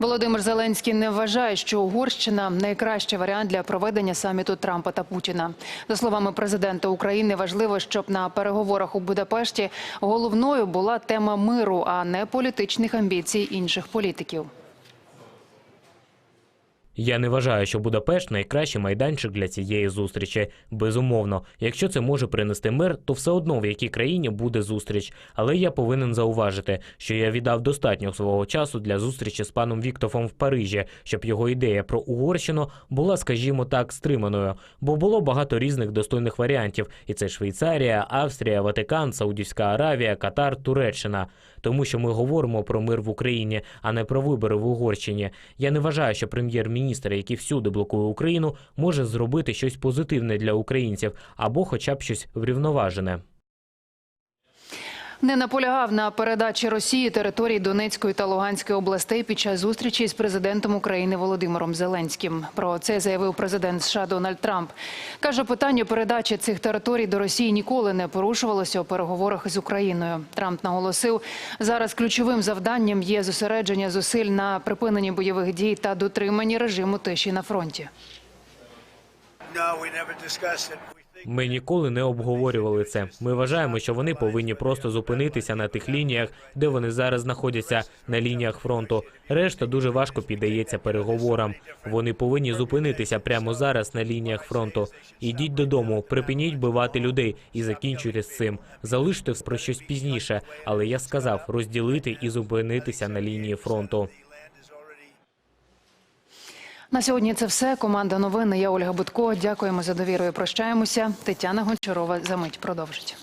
Володимир Зеленський не вважає, що Угорщина найкращий варіант для проведення саміту Трампа та Путіна. За словами президента України, важливо, щоб на переговорах у Будапешті головною була тема миру, а не політичних амбіцій інших політиків. Я не вважаю, що Будапешт найкращий майданчик для цієї зустрічі. Безумовно, якщо це може принести мир, то все одно в якій країні буде зустріч. Але я повинен зауважити, що я віддав достатньо свого часу для зустрічі з паном Віктофом в Парижі, щоб його ідея про Угорщину була, скажімо так, стриманою. Бо було багато різних достойних варіантів, і це Швейцарія, Австрія, Ватикан, Саудівська Аравія, Катар, Туреччина. Тому що ми говоримо про мир в Україні, а не про вибори в Угорщині. Я не вважаю, що прем'єр-міністр, який всюди блокує Україну, може зробити щось позитивне для українців або, хоча б щось врівноважене. Не наполягав на передачі Росії територій Донецької та Луганської областей під час зустрічі з президентом України Володимиром Зеленським. Про це заявив президент США Дональд Трамп. Каже, питання передачі цих територій до Росії ніколи не порушувалося у переговорах з Україною. Трамп наголосив, зараз ключовим завданням є зосередження зусиль на припиненні бойових дій та дотриманні режиму тиші на фронті. Ми ніколи не обговорювали це. Ми вважаємо, що вони повинні просто зупинитися на тих лініях, де вони зараз знаходяться на лініях фронту. Решта дуже важко піддається переговорам. Вони повинні зупинитися прямо зараз на лініях фронту. Ідіть додому, припиніть бивати людей і закінчуйте з цим. Залиште про щось пізніше. Але я сказав розділити і зупинитися на лінії фронту. На сьогодні це все. Команда новини. Я Ольга Будко. Дякуємо за довіру. і Прощаємося. Тетяна Гончарова за мить продовжить.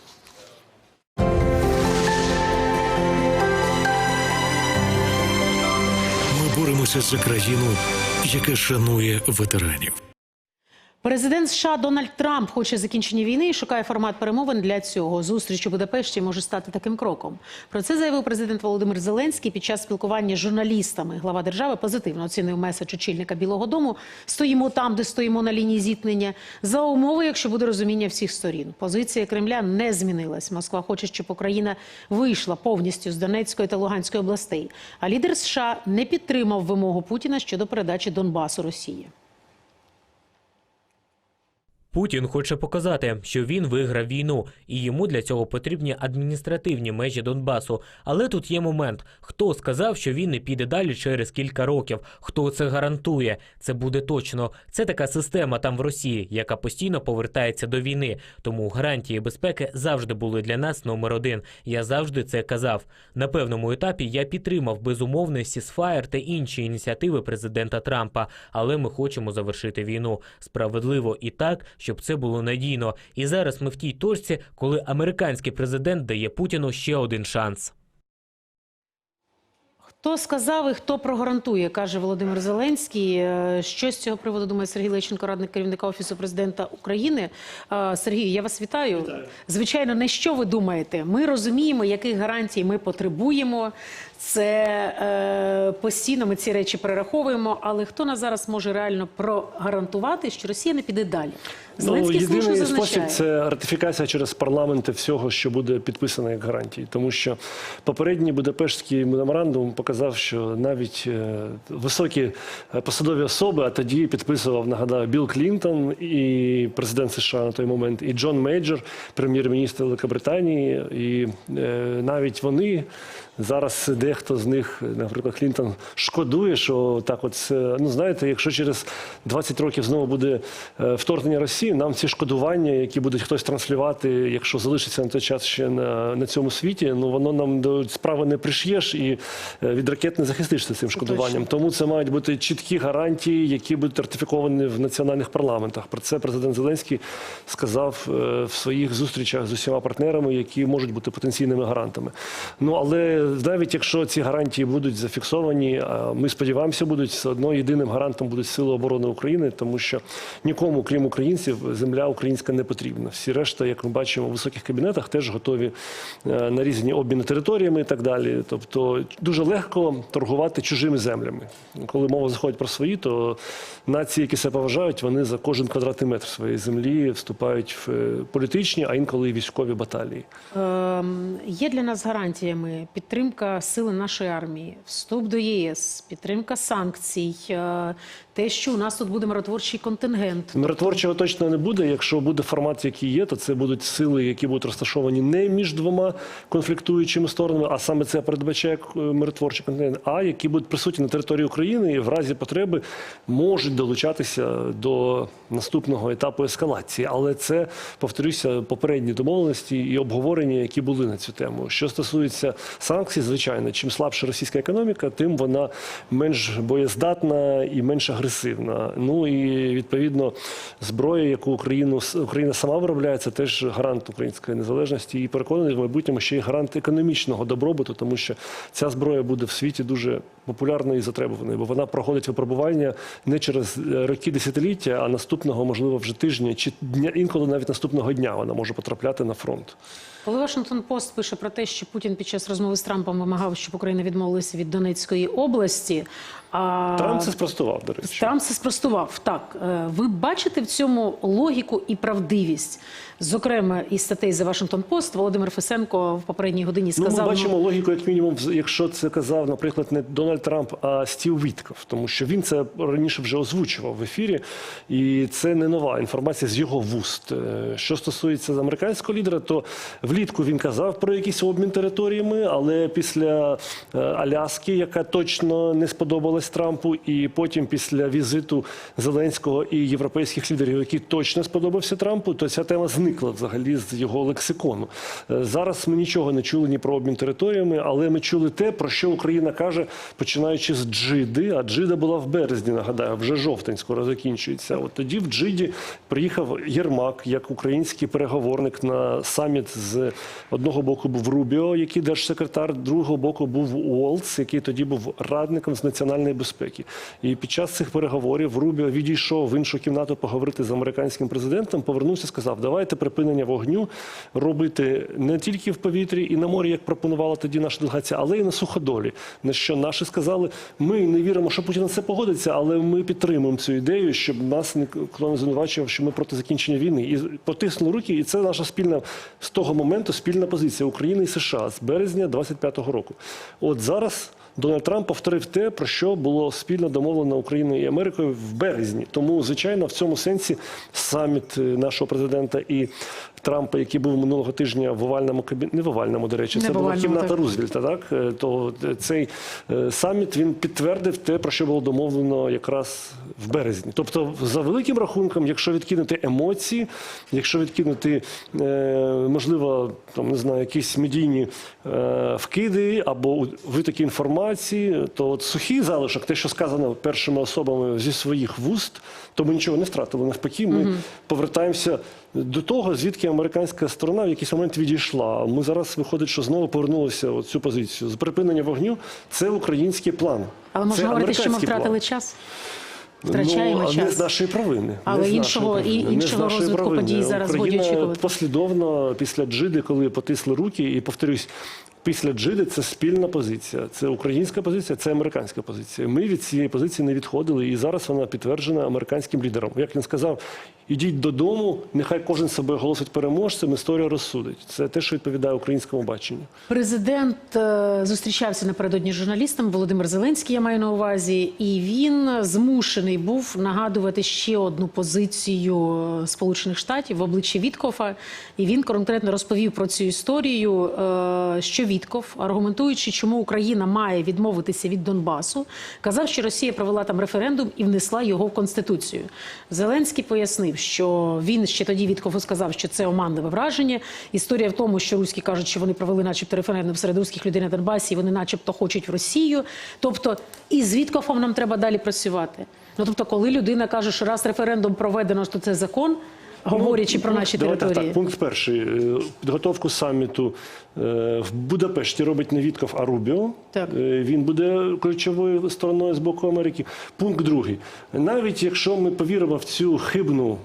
Ми боремося за країну, яка шанує ветеранів. Президент США Дональд Трамп хоче закінчення війни і шукає формат перемовин для цього. Зустріч у Будапешті може стати таким кроком. Про це заявив президент Володимир Зеленський під час спілкування з журналістами. Глава держави позитивно оцінив меседж очільника Білого Дому. Стоїмо там, де стоїмо на лінії зіткнення. За умови, якщо буде розуміння всіх сторін. Позиція Кремля не змінилась. Москва хоче, щоб Україна вийшла повністю з Донецької та Луганської областей. А лідер США не підтримав вимогу Путіна щодо передачі Донбасу Росії. Путін хоче показати, що він виграв війну, і йому для цього потрібні адміністративні межі Донбасу. Але тут є момент: хто сказав, що він не піде далі через кілька років? Хто це гарантує? Це буде точно. Це така система там в Росії, яка постійно повертається до війни. Тому гарантії безпеки завжди були для нас номер один. Я завжди це казав. На певному етапі я підтримав безумовний сісфаєр та інші ініціативи президента Трампа. Але ми хочемо завершити війну справедливо і так, щоб це було надійно. І зараз ми в тій точці, коли американський президент дає Путіну ще один шанс. Хто сказав і хто прогарантує, каже Володимир Зеленський. Е, Що з цього приводу думає Сергій Лещенко, радник керівника офісу президента України? Е, Сергій, я вас вітаю. Звичайно, не що ви думаєте? Ми розуміємо, яких гарантій ми потребуємо. Це е, постійно ми ці речі перераховуємо. Але хто нас зараз може реально прогарантувати, що Росія не піде далі? Зеленський ну, єдиний спосіб це ратифікація через парламенти всього, що буде підписано як гарантії. Тому що попередній Будапештський меморандум показав, що навіть е, високі е, посадові особи, а тоді підписував, нагадаю, Білл Клінтон і президент США на той момент, і Джон Мейджор, прем'єр-міністр Великобританії, і е, навіть вони. Зараз дехто з них, наприклад, Клінтон, шкодує, що так, от е, ну знаєте, якщо через 20 років знову буде е, вторгнення Росії, нам ці шкодування, які будуть хтось транслювати, якщо залишиться на той час ще на, на цьому світі, ну воно нам до справи не приш'єш і е, від ракет не захистишся цим шкодуванням. Тому це мають бути чіткі гарантії, які будуть ратифіковані в національних парламентах. Про це президент Зеленський сказав в своїх зустрічах з усіма партнерами, які можуть бути потенційними гарантами. Ну але навіть якщо ці гарантії будуть зафіксовані, ми сподіваємося, будуть все одно єдиним гарантом будуть сили оборони України, тому що нікому, крім українців, земля українська не потрібна. Всі решта, як ми бачимо, в високих кабінетах теж готові е, на різні обміни територіями і так далі. Тобто дуже легко. торгувати чужими землями. Коли мова заходить про свої, то нації, які себе поважають, вони за кожен квадратний метр своєї землі вступають в е, політичні, а інколи і військові баталії. Ем, Є для нас гарантіями підтримка сили нашої армії, вступ до ЄС, підтримка санкцій, е, те, що у нас тут буде миротворчий контингент. Миротворчого точно не буде. Якщо буде формат, який є, то це будуть сили, які будуть розташовані не між двома конфліктуючими сторонами, а саме це передбачає е, миротворчий континент, а які будуть присутні на території України і в разі потреби можуть долучатися до наступного етапу ескалації. Але це повторюся попередні домовленості і обговорення, які були на цю тему. Що стосується санкцій, звичайно, чим слабша російська економіка, тим вона менш боєздатна і менш агресивна. Ну і відповідно зброя, яку Україну Україна сама виробляє, це теж гарант української незалежності і переконаний в майбутньому ще й гарант економічного добробуту, тому що ця зброя буде в світі дуже популярною і затребуваною, бо вона проходить випробування не через е, роки десятиліття, а наступного, можливо, вже тижня чи дня інколи навіть наступного дня вона може потрапляти на фронт. Коли Вашингтон Пост пише про те, що Путін під час розмови з Трампом вимагав, щоб Україна відмовилася від Донецької області, а Трамп це спростував, до речі. Трамп це спростував. Так, Е, ви бачите в цьому логіку і правдивість. Зокрема, із статей за Вашингтон Пост Володимир Фесенко в попередній годині Ну, сказав. ми бачимо логіку, як мінімум, якщо це казав, наприклад, не Дональд Трамп, а Стів Вітков, тому що він це раніше вже озвучував в ефірі, і це не нова інформація з його вуст. Е, Що стосується американського лідера, то влітку він казав про якийсь обмін територіями, але після е, Аляски, яка точно не сподобалась Трампу, і потім після візиту Зеленського і європейських лідерів, який точно сподобався Трампу, то ця тема зникла взагалі з його лексикону. Е, Зараз ми нічого не чули ні про обмін територіями, але ми чули те, про що Україна каже, починаючи з Джиди. А Джида була в березні, нагадаю, вже жовтень скоро закінчується. От тоді в Джиді приїхав Єрмак як український переговорник на саміт з одного боку був Рубіо, який держсекретар, другого боку був Уолтс, який тоді був радником з національної безпеки. І під час цих переговорів Рубіо відійшов в іншу кімнату поговорити з американським президентом. Повернувся, сказав: давайте припинення вогню робити не тільки в повітрі і на морі, як пропонувала тоді наша делегація, але й на суходолі. На що наші сказали: ми не віримо, що Путін на це погодиться, але ми підтримуємо цю ідею, щоб нас ніхто не звинувачував, що ми проти закінчення війни. І потиснули руки, і це наша спільна з того моменту спільна позиція України і США з березня 25-го року. От зараз. Дональд Трамп повторив те, про що було спільно домовлено Україною і Америкою в березні. Тому, звичайно, в цьому сенсі саміт е, нашого президента і Трампа, який був минулого тижня в овальному кабінеті, не в овальному, до речі, Не це була кімната так. Рузвельта. Так Е, то е, цей е, саміт він підтвердив те, про що було домовлено якраз в березні. Тобто, за великим рахунком, якщо відкинути емоції, якщо відкинути можливо, там не знаю, якісь медійні вкиди або витоки інформації, то от сухий залишок, те, що сказано першими особами зі своїх вуст, то ми нічого не втратили. Навпаки, ми повертаємося до того, звідки американська сторона в якийсь момент відійшла. Ми зараз виходить, що знову повернулися в цю позицію. З припинення вогню це український план. Але можна говорити, що ми втратили план. час. Втрачаємо ну, час. Не з нашої провини. Але не іншого- провини. і- іншого розвитку провини. подій зараз годі Україна очікувати. послідовно після Джиди, коли потисли руки, і повторюсь, після Джиди це спільна позиція. Це українська позиція, це американська позиція. Ми від цієї позиції не відходили, і зараз вона підтверджена американським лідером. Як він сказав, ідіть додому, нехай кожен себе оголосить переможцем, історія розсудить. Це те, що відповідає українському баченню. Президент е, зустрічався напередодні з журналістами Володимир Зеленський, я маю на увазі, і він змушений був нагадувати ще одну позицію е, Сполучених Штатів в обличчі Віткофа. І він конкретно розповів про цю історію, е, що Вітков, аргументуючи, чому Україна має відмовитися від Донбасу, казав, що Росія провела там референдум і внесла його в конституцію. Зеленський пояснив, що він ще тоді Віткову сказав, що це оманливе враження. Історія в тому, що руські кажуть, що вони провели, начебто, референдум серед руських людей на Донбасі, і вони, начебто, хочуть в Росію. Тобто, і з Віткофом нам треба далі працювати. Ну тобто, коли людина каже, що раз референдум проведено, то це закон, говорячи про наші Давайте території. Так, пункт перший. Е, Підготовку саміту е, в Будапешті робить не Вітков, а Рубіо. Так. Е, Він буде ключовою стороною з боку Америки. Пункт другий. Навіть якщо ми повіримо в цю хибну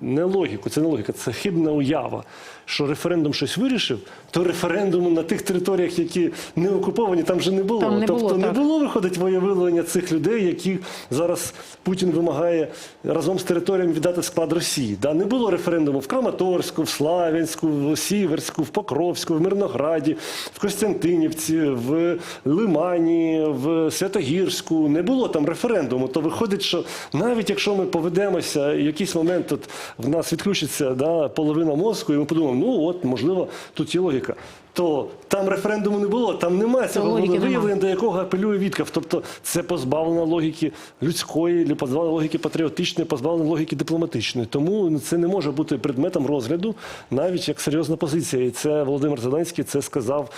не логіку, це не логіка, це хибна уява, що референдум щось вирішив, то референдуму на тих територіях, які не окуповані, там вже не було. Там не тобто було, не було виходить волевиявлення цих людей, які зараз Путін вимагає разом з територіями віддати в склад Росії. Да, не було референдуму в Краматорську, в Славянську, в Сіверську, в Покровську, в Мирнограді, в Костянтинівці, в Лимані, в Святогірську. Не було там референдуму. То виходить, що навіть якщо ми поведемося, якийсь момент от в нас відключиться да, половина мозку, і ми подумаємо, ну от можливо, тут є логіка. То там референдуму не було, там немає цього виявлення, до якого апелює Віткав. Тобто це позбавлено логіки людської, позбавлено логіки патріотичної, позбавлено логіки дипломатичної. Тому це не може бути предметом розгляду, навіть як серйозна позиція. І це Володимир Зеленський це сказав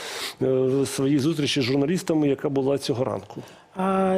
е, в своїй зустрічі з журналістами, яка була цього ранку.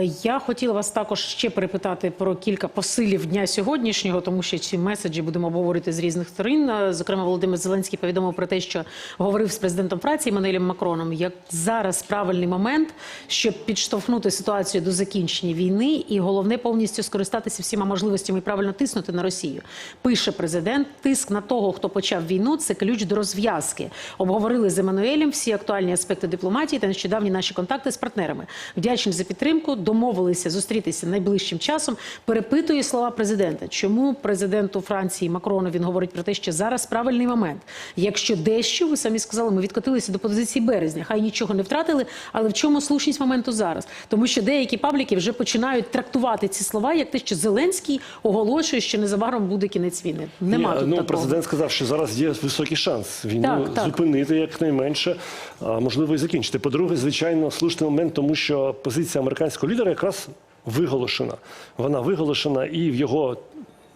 Я хотіла вас також ще перепитати про кілька посилів дня сьогоднішнього, тому що ці меседжі будемо обговорити з різних сторін. Зокрема, Володимир Зеленський повідомив про те, що говорив з президентом Франції Мануелем Макроном. Як зараз правильний момент, щоб підштовхнути ситуацію до закінчення війни, і головне повністю скористатися всіма можливостями і правильно тиснути на Росію. Пише президент: тиск на того, хто почав війну, це ключ до розв'язки. Обговорили з Еммануелем всі актуальні аспекти дипломатії та нещодавні наші контакти з партнерами. Вдячні за підтримку. Домовилися зустрітися найближчим часом. Перепитує слова президента. Чому президенту Франції Макрону він говорить про те, що зараз правильний момент. Якщо дещо, ви самі сказали, ми відкотилися до позиції березня. Хай нічого не втратили, але в чому слушність моменту зараз? Тому що деякі пабліки вже починають трактувати ці слова як те, що Зеленський оголошує, що незабаром буде кінець війни. Нема Ні, тут ну, такого. президент сказав, що зараз є високий шанс війну Так, так. зупинити якнайменше, а можливо і закінчити. По-друге, звичайно, слушний момент, тому що позиція американського лідера якраз виголошена. Вона виголошена і в його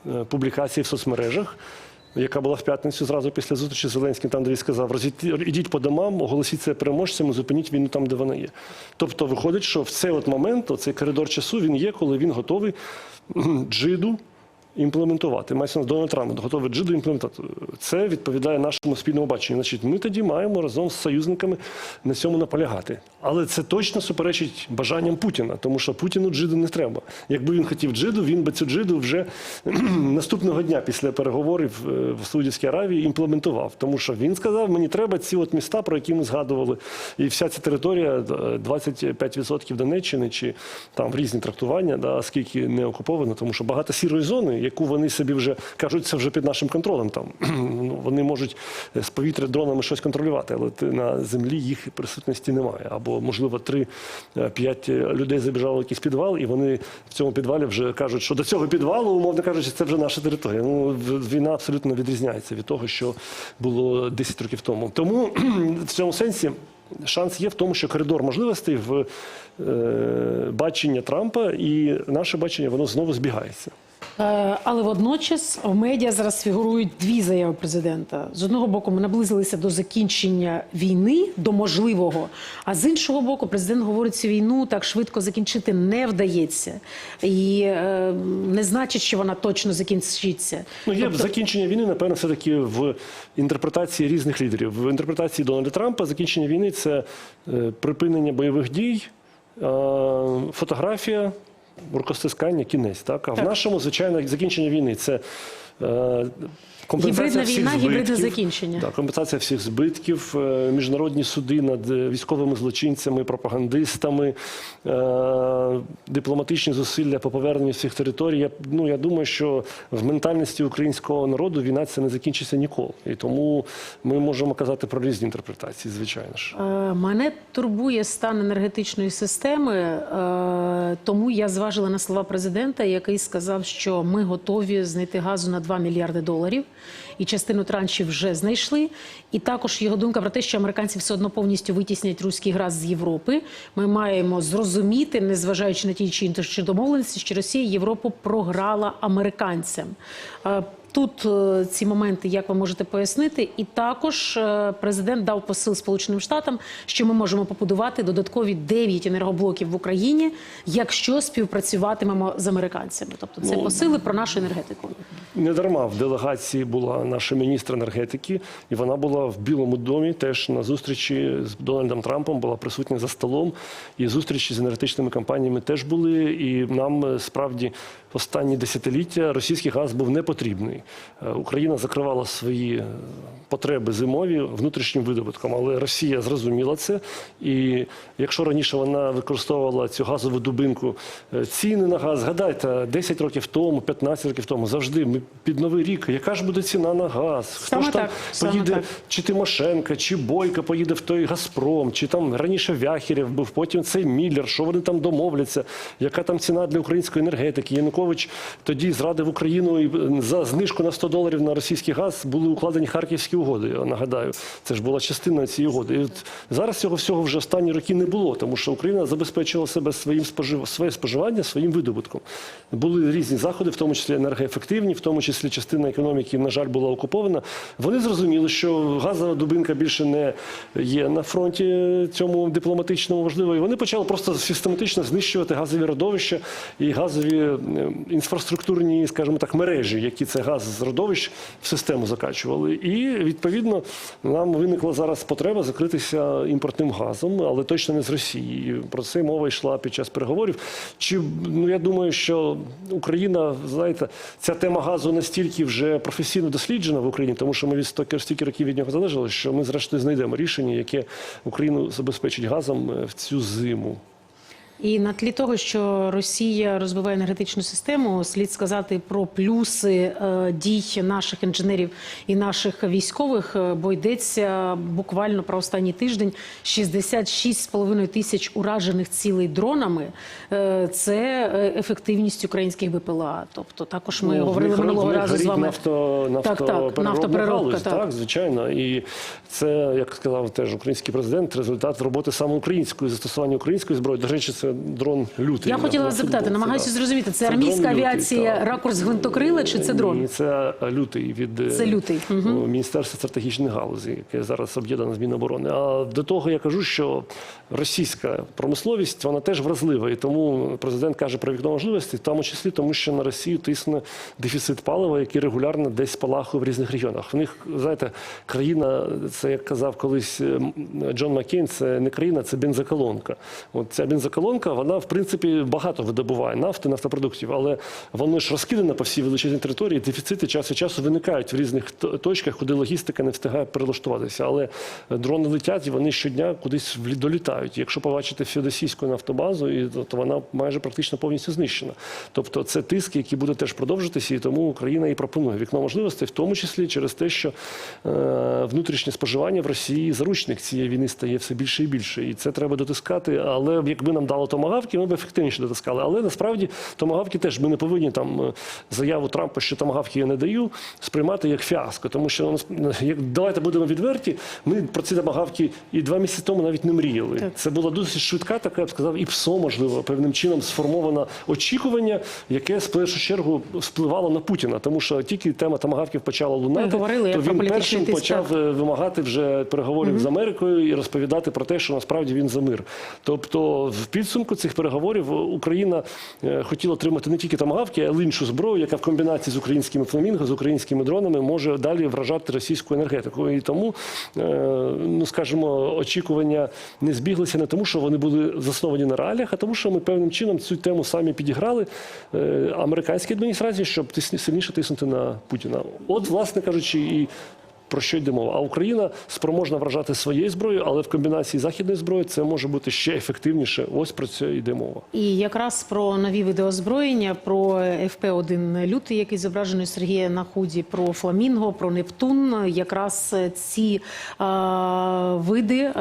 е, публікації в соцмережах. Яка була в п'ятницю зразу після зустрічі з Зеленським, там де він сказав, «Розійти- ідіть по домам, оголосіть це переможцями, зупиніть війну там, де вона є. Тобто виходить, що в цей от момент, цей коридор часу, він є, коли він готовий джиду імплементувати. Мається на Дональд Трамп готовий джиду імплементувати. Це відповідає нашому спільному баченню. Значить, ми тоді маємо разом з союзниками на цьому наполягати. Але це точно суперечить бажанням Путіна, тому що Путіну джиду не треба. Якби він хотів джиду, він би цю джиду вже наступного дня після переговорів е, в Саудівській Аравії імплементував. Тому що він сказав, мені треба ці от міста, про які ми згадували, і вся ця територія е, 25% Донеччини, чи там різні трактування, да, скільки не окуповано, тому що багато сірої зони, яку вони собі вже кажуть, це вже під нашим контролем. Там ну, вони можуть з повітря дронами щось контролювати, але на землі їх присутності немає. Або можливо 3-5 людей забіжало в якийсь підвал, і вони в цьому підвалі вже кажуть, що до цього підвалу, умовно кажучи, це вже наша територія. Ну війна абсолютно відрізняється від того, що було 10 років тому. Тому в цьому сенсі. Шанс є в тому, що коридор можливостей в е, бачення Трампа і наше бачення воно знову збігається. Е, Але водночас в медіа зараз фігурують дві заяви президента. З одного боку, ми наблизилися до закінчення війни, до можливого. А з іншого боку, президент говорить, цю війну так швидко закінчити не вдається, і е, не значить, що вона точно закінчиться. Ну, є Тобто- закінчення війни, напевно, все таки в інтерпретації різних лідерів. В інтерпретації Дональда Трампа закінчення війни це е, припинення бойових дій, е, фотографія, рукостискання, кінець. Так? А в нашому, звичайно, закінчення війни це. Гібридна війна, гібридне закінчення. Так, компенсація всіх збитків, е, міжнародні суди над е, військовими злочинцями, пропагандистами, е, дипломатичні зусилля по поверненню всіх територій. Я, ну, я думаю, що в ментальності українського народу війна це не закінчиться ніколи. І тому ми можемо казати про різні інтерпретації, звичайно ж. Мене турбує стан енергетичної системи, тому я зважила на слова президента, який сказав, що ми готові знайти газу на 2 мільярди доларів, і частину траншів вже знайшли. І також його думка про те, що американці все одно повністю витіснять руський газ з Європи. Ми маємо зрозуміти, незважаючи на ті чи інші домовленості, що Росія Європу програла американцям. Тут е, ці моменти, як ви можете пояснити, і також е, президент дав посил Сполученим Штатам, що ми можемо побудувати додаткові 9 енергоблоків в Україні, якщо співпрацюватимемо з американцями. Тобто це Ну, посили про нашу енергетику. Не дарма в делегації була наша міністр енергетики, і вона була в Білому домі теж на зустрічі з Дональдом Трампом, була присутня за столом. І зустрічі з енергетичними компаніями теж були. І нам е, справді останні десятиліття російський газ був не потрібний. Е, Україна закривала свої е, потреби зимові внутрішнім видобутком, але Росія зрозуміла це. І якщо раніше вона використовувала цю газову дубинку е, ціни на газ, згадайте, 10 років тому, 15 років тому, завжди ми під новий рік. Яка ж буде ціна на газ? Хто Саме ж там так, поїде, так. чи Тимошенка, чи Бойко поїде в той Газпром, чи там раніше Вяхерєв був, потім цей Міллер, що вони там домовляться, яка там ціна для української енергетики. Янукович тоді зрадив Україну і за знижку на 100 доларів на російський газ були укладені харківські угоди. Я нагадаю, це ж була частина цієї угоди. І от зараз цього всього вже останні роки не було, тому що Україна забезпечила себе своїм спожив... своє споживання своїм видобутком. Були різні заходи, в тому числі енергоефективні, в тому числі частина економіки, на жаль, була окупована. Вони зрозуміли, що газова дубинка більше не є на фронті цьому дипломатичному важливо. І вони почали просто систематично знищувати газові родовища і газові е, інфраструктурні, скажімо так, мережі, які це газ з родовищ в систему закачували. І відповідно нам виникла зараз потреба закритися імпортним газом, але точно не з Росії. Про це мова йшла під час переговорів. Чи ну я думаю, що Україна, знаєте, ця тема газу настільки вже професійно досліджена в Україні, тому що ми від стільки років від нього залежали, що ми зрештою знайдемо рішення, яке Україну забезпечить газом е, в цю зиму. І на тлі того, що Росія розвиває енергетичну систему, слід сказати про плюси е, дій наших інженерів і наших військових, е, бо йдеться буквально про останній тиждень 66,5 тисяч уражених цілей дронами. Е, це ефективність українських БПЛА. Тобто також ми Ну, говорили них- минулого разу з вами. Нафто, Так, так, нафтопереробка, галузь, так. так, звичайно. І це, як сказав теж український президент, результат роботи саме української застосування української зброї. До речі, це дрон лютий. Я хотіла вас запитати, намагаюся зрозуміти, це, армійська авіація, ракурс гвинтокрила чи це дрон? Ні, це лютий від е, Це лютий, Міністерства стратегічних галузей, яке зараз об'єднане з Міноборони. А до того я кажу, що російська промисловість вона теж вразлива, і тому президент каже про вікно можливості, в тому числі тому, що на Росію тисне дефіцит палива, який регулярно десь спалахує в різних регіонах. В них знаєте, країна, це як казав колись е, Джон Маккейн, це не країна, це бензоколонка. От ця бензоколонка, вона в принципі багато видобуває нафти, нафтопродуктів, але воно ж розкидане по всій величезній території. Дефіцити час від часу виникають в різних точках, куди логістика не встигає перелаштуватися. Але дрони летять і вони щодня кудись долітають. Якщо побачити феодосійську нафтобазу, то вона майже практично повністю знищена. Тобто це тиск, який буде теж продовжитися, і тому Україна і пропонує вікно можливостей, в тому числі через те, що е, внутрішнє споживання в Росії заручник цієї війни стає все більше і більше. І це треба дотискати. Але якби нам дало томагавки, ми б ефективніше дотискали. Але насправді томагавки теж ми не повинні там е, заяву Трампа, що томагавки я не даю, сприймати як фіаско. Тому що ну, як давайте будемо відверті. Ми про ці томагавки і два місяці тому навіть не мріяли. Це була досить швидка, така я б сказав, і ПСО, можливо, певним чином сформоване очікування, яке в першу чергу впливало на Путіна, тому що тільки тема томагавків почала лунати, говорили, то він першим тиск, почав так. е, вимагати вже переговорів з Америкою і розповідати про те, що насправді він за мир. Тобто, в підсумку цих переговорів Україна е, хотіла отримати не тільки тамагавки, а й іншу зброю, яка в комбінації з українськими фламінго, з українськими дронами може далі вражати російську енергетику. І тому, е, ну скажімо, очікування не збіглися не тому, що вони були засновані на реаліях, а тому, що ми певним чином цю тему самі підіграли е, американській адміністрації, щоб сильніше тиснути на Путіна. От, власне кажучи, і про що йде мова? А Україна спроможна вражати своєю зброєю, але в комбінації західної зброї це може бути ще ефективніше. Ось про це йде мова. І якраз про нові види озброєння, про ФП-1 лютий, який зображений Сергія на худі, про Фламінго, про Нептун. Якраз ці е, види е,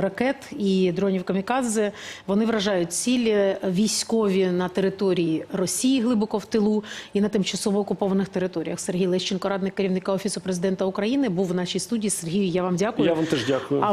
ракет і дронів камікадзе вони вражають цілі військові на території Росії глибоко в тилу і на тимчасово окупованих територіях. Сергій Лещенко, радник керівника офісу президента України, був в нашій студії. Сергій, я вам дякую. Я вам теж дякую. А